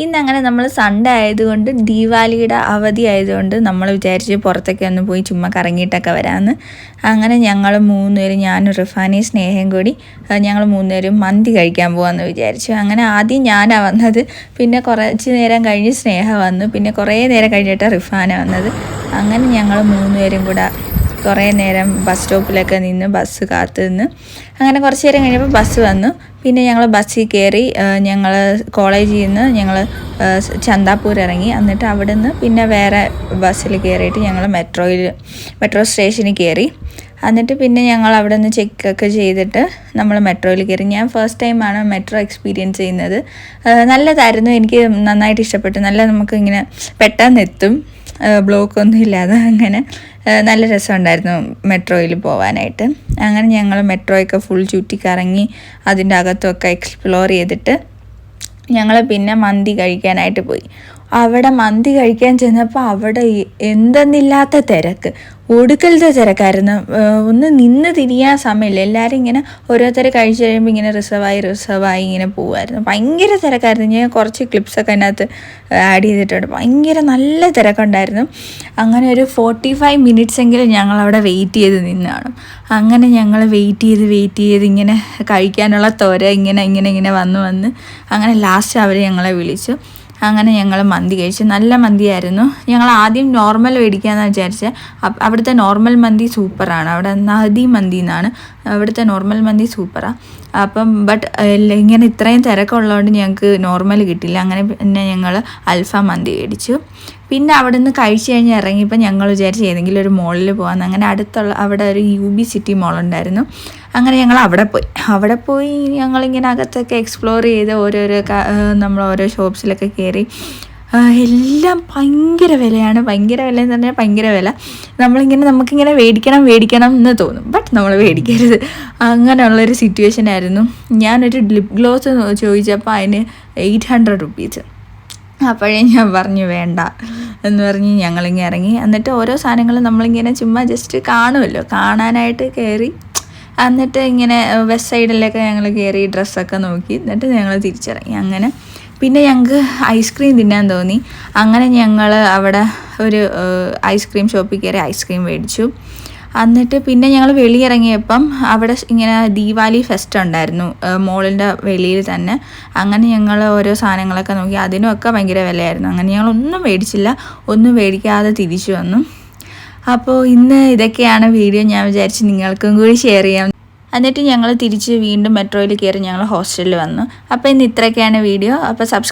ഇന്ന് അങ്ങനെ നമ്മൾ സൺഡേ ആയതുകൊണ്ട് ദീപാവലിയുടെ അവധി ആയതുകൊണ്ട് നമ്മൾ വിചാരിച്ച് പുറത്തൊക്കെ ഒന്ന് പോയി ചുമ്മാ കറങ്ങിയിട്ടൊക്കെ വരാമെന്ന് അങ്ങനെ ഞങ്ങൾ മൂന്നുപേരും ഞാനും റിഫാനി സ്നേഹം കൂടി ഞങ്ങൾ മൂന്നുപേരും മന്തി കഴിക്കാൻ പോകാമെന്ന് വിചാരിച്ചു. അങ്ങനെ ആദ്യം ഞാനാണ് വന്നത്. പിന്നെ കുറച്ച് നേരം കഴിഞ്ഞ് സ്നേഹ വന്നു. പിന്നെ കുറേ നേരം കഴിഞ്ഞിട്ട് റിഫാന വന്നത്. അങ്ങനെ ഞങ്ങൾ മൂന്നുപേരും കൂടെ കുറേ നേരം ബസ് സ്റ്റോപ്പിലൊക്കെ നിന്ന് ബസ് കാത്തു നിന്ന്. അങ്ങനെ കുറച്ച് നേരം കഴിഞ്ഞപ്പോൾ ബസ് വന്നു. പിന്നെ ഞങ്ങൾ ബസ്സിൽ കയറി ഞങ്ങൾ കോളേജിൽ നിന്ന് ഞങ്ങൾ ചന്താപൂർ ഇറങ്ങി. എന്നിട്ട് അവിടെ നിന്ന് പിന്നെ വേറെ ബസ്സിൽ കയറിയിട്ട് ഞങ്ങൾ മെട്രോയിൽ മെട്രോ സ്റ്റേഷനിൽ കയറി എന്നിട്ട് പിന്നെ ഞങ്ങൾ അവിടെ നിന്ന് ചെക്കൊക്കെ ചെയ്തിട്ട് നമ്മൾ മെട്രോയിൽ കയറി ഞാൻ ഫസ്റ്റ് ടൈമാണ് മെട്രോ എക്സ്പീരിയൻസ് ചെയ്യുന്നത്. നല്ലതായിരുന്നു. എനിക്ക് നന്നായിട്ട് ഇഷ്ടപ്പെട്ടു. നല്ല നമുക്ക് ഇങ്ങനെ പെട്ടെന്ന് എത്തും ബ്ലോക്കൊന്നും ഇല്ലാതെ അങ്ങനെ നല്ല രസമുണ്ടായിരുന്നു മെട്രോയിൽ പോകാനായിട്ട് അങ്ങനെ ഞങ്ങൾ മെട്രോയൊക്കെ ഫുൾ ചുറ്റിക്കറങ്ങി അതിന്റെ അകത്തൊക്കെ എക്സ്പ്ലോർ ചെയ്തിട്ട് ഞങ്ങൾ പിന്നെ മന്തി കഴിക്കാനായിട്ട് പോയി. അവിടെ മന്തി കഴിക്കാൻ ചെന്നപ്പോൾ അവിടെ എന്തെന്നില്ലാത്ത തിരക്ക്. ഒടുക്കലത്തെ തിരക്കായിരുന്നു. ഒന്ന് നിന്ന് തിരിയാൻ സമയമില്ല. എല്ലാവരും ഇങ്ങനെ ഓരോരുത്തർ കഴിച്ചു കഴിയുമ്പോൾ ഇങ്ങനെ റിസർവായി റിസർവായി ഇങ്ങനെ പോകുമായിരുന്നു ഭയങ്കര തിരക്കായിരുന്നു. ഞാൻ കുറച്ച് ക്ലിപ്സൊക്കെ അതിനകത്ത് ആഡ് ചെയ്തിട്ടുണ്ട്. ഭയങ്കര നല്ല തിരക്കുണ്ടായിരുന്നു. അങ്ങനെ ഒരു ഫോർട്ടി ഫൈവ് മിനിറ്റ്സ് എങ്കിലും ഞങ്ങൾ അവിടെ വെയിറ്റ് ചെയ്ത് നിന്നാണ് അങ്ങനെ ഞങ്ങൾ വെയിറ്റ് ചെയ്ത് വെയിറ്റ് ചെയ്ത് ഇങ്ങനെ കഴിക്കാനുള്ള തൊര ഇങ്ങനെ ഇങ്ങനെ ഇങ്ങനെ വന്ന് വന്ന് അങ്ങനെ ലാസ്റ്റ് അവർ ഞങ്ങളെ വിളിച്ചു. അങ്ങനെ ഞങ്ങൾ മന്തി കഴിച്ചു. നല്ല മന്തിയായിരുന്നു. ഞങ്ങൾ ആദ്യം നോർമൽ മേടിക്കാമെന്ന് വിചാരിച്ചത് അവിടുത്തെ നോർമൽ മന്തി സൂപ്പറാണ്. അവിടെ നദി മന്തി എന്നാണ്. അവിടുത്തെ നോർമൽ മന്തി സൂപ്പറാണ് അപ്പം ബട്ട് ഇങ്ങനെ ഇത്രയും തിരക്കുള്ളതുകൊണ്ട് ഞങ്ങൾക്ക് നോർമൽ കിട്ടില്ല. അങ്ങനെ പിന്നെ ഞങ്ങൾ അൽഫാം മന്തി മേടിച്ചു. പിന്നെ അവിടെ നിന്ന് കഴിച്ച് കഴിഞ്ഞ് ഇറങ്ങിയപ്പോൾ ഞങ്ങൾ വിചാരിച്ച് ഏതെങ്കിലും ഒരു മോളിൽ പോകാമെന്ന് അങ്ങനെ അടുത്തുള്ള അവിടെ ഒരു യു ബി സിറ്റി മോളുണ്ടായിരുന്നു അങ്ങനെ ഞങ്ങൾ അവിടെ പോയി. അവിടെ പോയി ഞങ്ങളിങ്ങനെ അകത്തൊക്കെ എക്സ്പ്ലോർ ചെയ്ത് ഓരോരോ നമ്മൾ ഓരോ ഷോപ്സിലൊക്കെ കയറി എല്ലാം ഭയങ്കര വിലയാണ്. ഭയങ്കര വില എന്ന് പറഞ്ഞാൽ ഭയങ്കര വില. നമ്മളിങ്ങനെ നമുക്കിങ്ങനെ മേടിക്കണം മേടിക്കണം എന്ന് തോന്നും. ബട്ട് നമ്മൾ മേടിക്കരുത് അങ്ങനെയുള്ളൊരു സിറ്റുവേഷൻ ആയിരുന്നു. ഞാനൊരു ലിപ് ഗ്ലോസ് ചോദിച്ചപ്പോൾ അതിന് എയ്റ്റ് ഹൺഡ്രഡ് റുപ്പീസ് അപ്പോഴേ ഞാൻ പറഞ്ഞു വേണ്ട എന്ന് പറഞ്ഞ് ഞങ്ങളിങ്ങനെ ഇറങ്ങി. എന്നിട്ട് ഓരോ സാധനങ്ങളും നമ്മളിങ്ങനെ ചുമ്മാ ജസ്റ്റ് കാണുമല്ലോ. കാണാനായിട്ട് കയറി എന്നിട്ട് ഇങ്ങനെ വെസ്റ്റ് സൈഡിലൊക്കെ ഞങ്ങൾ കയറി ഡ്രസ്സൊക്കെ നോക്കി. എന്നിട്ട് ഞങ്ങൾ തിരിച്ചിറങ്ങി. അങ്ങനെ പിന്നെ ഞങ്ങൾക്ക് ഐസ്ക്രീം തിന്നാൻ തോന്നി. അങ്ങനെ ഞങ്ങൾ അവിടെ ഒരു ഐസ്ക്രീം ഷോപ്പിൽ കയറി ഐസ്ക്രീം മേടിച്ചു. എന്നിട്ട് പിന്നെ ഞങ്ങൾ വെളിയിറങ്ങിയപ്പം അവിടെ ഇങ്ങനെ ദീപാവലി ഫെസ്റ്റ് ഉണ്ടായിരുന്നു മോളിന്റെ വെളിയിൽ തന്നെ. അങ്ങനെ ഞങ്ങൾ ഓരോ സാധനങ്ങളൊക്കെ നോക്കി. അതിനൊക്കെ ഭയങ്കര വിലയായിരുന്നു. അങ്ങനെ ഞങ്ങളൊന്നും മേടിച്ചില്ല. ഒന്നും മേടിക്കാതെ തിരിച്ചു വന്നു. അപ്പോൾ ഇന്ന് ഇതൊക്കെയാണ് വീഡിയോ ഞാൻ വിചാരിച്ച് നിങ്ങൾക്കും കൂടി ഷെയർ ചെയ്യാം. എന്നിട്ട് ഞങ്ങൾ തിരിച്ച് വീണ്ടും മെട്രോയിൽ കയറി ഞങ്ങൾ ഹോസ്റ്റലിൽ വന്നു. അപ്പോൾ ഇന്ന് ഇത്രയൊക്കെയാണ് വീഡിയോ. അപ്പോൾ സബ്സ്ക്രൈബ്